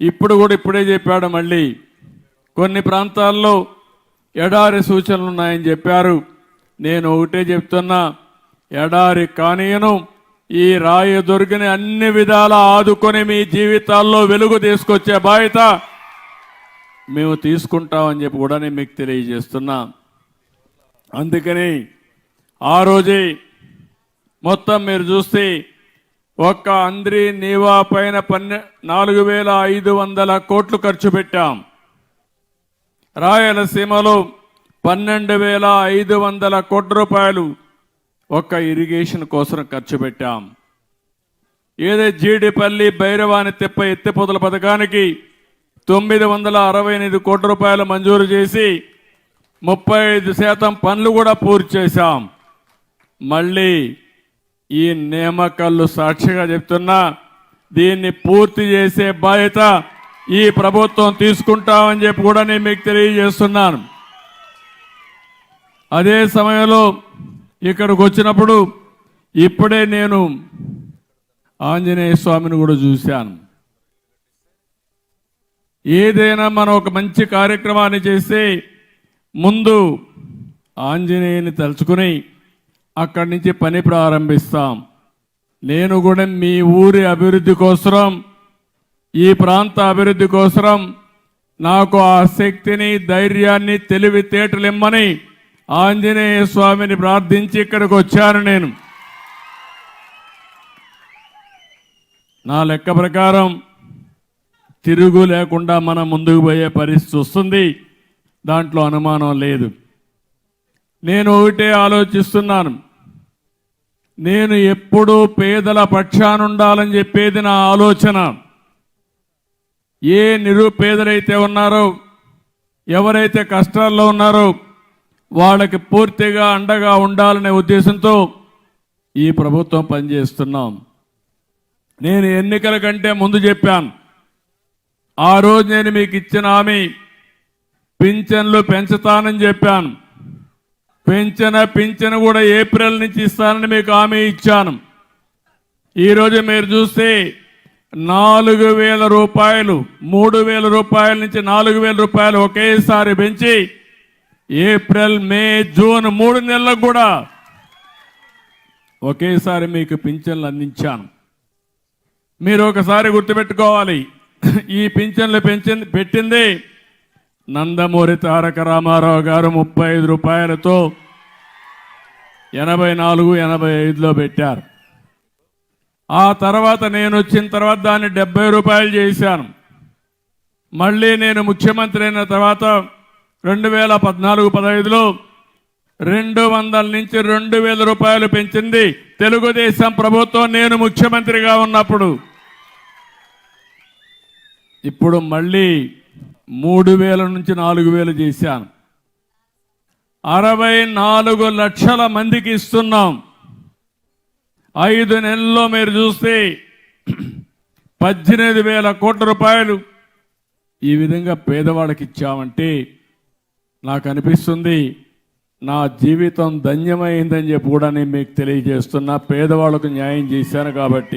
ఇప్పుడు కూడా ఇప్పుడే చెప్పాడు మళ్ళీ. కొన్ని ప్రాంతాల్లో ఎడారి సూచనలు ఉన్నాయని చెప్పారు. నేను ఒకటే చెప్తున్నా ఎడారి కానీయను ఈ రాయి దొరికిన అన్ని విధాల ఆదుకొని మీ జీవితాల్లో వెలుగు తీసుకొచ్చే బాధ్యత మేము తీసుకుంటామని చెప్పి కూడా నేను మీకు తెలియజేస్తున్నా. అందుకని ఆ రోజే మొత్తం మీరు చూస్తే ఒక్క అంద్రి నీవా పైన పన్నె నాలుగు వేల ఐదు వందల కోట్లు ఖర్చు పెట్టాం. రాయలసీమలో పన్నెండు వేల ఐదు వందల కోట్ల రూపాయలు ఒక్క ఇరిగేషన్ కోసం ఖర్చు పెట్టాం. ఏదే జీడిపల్లి భైరవాని తిప్ప ఎత్తిపోతల పథకానికి తొమ్మిది వందల అరవై ఎనిమిది కోట్ల రూపాయలు మంజూరు చేసి ముప్పై ఐదు శాతం పనులు కూడా పూర్తి చేశాం. మళ్ళీ ఈ నియామకాలు సాక్షిగా చెప్తున్నా దీన్ని పూర్తి చేసే బాధ్యత ఈ ప్రభుత్వం తీసుకుంటామని చెప్పి కూడా నేను మీకు తెలియజేస్తున్నాను. అదే సమయంలో ఇక్కడికి వచ్చినప్పుడు ఇప్పుడే నేను ఆంజనేయ స్వామిని కూడా చూశాను. ఏదైనా మనం ఒక మంచి కార్యక్రమాన్ని చేస్తే ముందు ఆంజనేయుని తలుచుకుని అక్కడి నుంచి పని ప్రారంభిస్తాం. నేను కూడా మీ ఊరి అభివృద్ధి కోసరం ఈ ప్రాంత అభివృద్ధి కోసం నాకు ఆ శక్తిని ధైర్యాన్ని తెలివితేటలిమ్మని ఆంజనేయ స్వామిని ప్రార్థించి ఇక్కడికి వచ్చాను నేను. నా లెక్క ప్రకారం తిరుగు లేకుండా మనం ముందుకు పోయే పరిస్థితి వస్తుంది. దాంట్లో అనుమానం లేదు. నేను ఒకటే ఆలోచిస్తున్నాను. నేను ఎప్పుడూ పేదల పక్షానుండాలని చెప్పేది నా ఆలోచన. ఏ నిరుపేదలైతే ఉన్నారో ఎవరైతే కష్టాల్లో ఉన్నారో వాళ్ళకి పూర్తిగా అండగా ఉండాలనే ఉద్దేశంతో ఈ ప్రభుత్వం పనిచేస్తున్నాం. నేను ఎన్నికల కంటే ముందు చెప్పాను. ఆ రోజు నేను మీకు ఇచ్చిన హామీ పింఛన్లు పెంచుతానని చెప్పాను. పెంచిన పింఛను కూడా ఏప్రిల్ నుంచి ఇస్తానని మీకు హామీ ఇచ్చాను. ఈరోజు మీరు చూస్తే నాలుగు వేల రూపాయలు మూడు వేల రూపాయల నుంచి నాలుగు వేల రూపాయలు ఒకేసారి పెంచి ఏప్రిల్ మే జూన్ మూడు నెలలకు కూడా ఒకేసారి మీకు పింఛన్లు అందించాను. మీరు ఒకసారి గుర్తుపెట్టుకోవాలి. ఈ పింఛన్లు పెంచింది పెట్టింది నందమూరి తారక రామారావు గారు ముప్పై ఐదు రూపాయలతో ఎనభై నాలుగు ఎనభై ఐదులో పెట్టారు. ఆ తర్వాత నేను వచ్చిన తర్వాత దాన్ని డెబ్బై రూపాయలు చేశాను. మళ్ళీ నేను ముఖ్యమంత్రి అయిన తర్వాత రెండు వేల పద్నాలుగు పదహైదులో రెండు వందల నుంచి రెండు వేల రూపాయలు పెంచింది తెలుగుదేశం ప్రభుత్వం. నేను ముఖ్యమంత్రిగా ఉన్నప్పుడు. ఇప్పుడు మళ్ళీ మూడు వేల నుంచి నాలుగు వేలు చేశాను. అరవై నాలుగు లక్షల మందికి ఇస్తున్నాం. ఐదు నెలల్లో మీరు చూస్తే పద్దెనిమిది వేల కోట్ల రూపాయలు ఈ విధంగా పేదవాళ్ళకి ఇచ్చామంటే నాకు అనిపిస్తుంది నా జీవితం ధన్యమైందని చెప్పి కూడా నేను మీకు తెలియజేస్తున్నా. పేదవాళ్ళకు న్యాయం చేశాను కాబట్టి.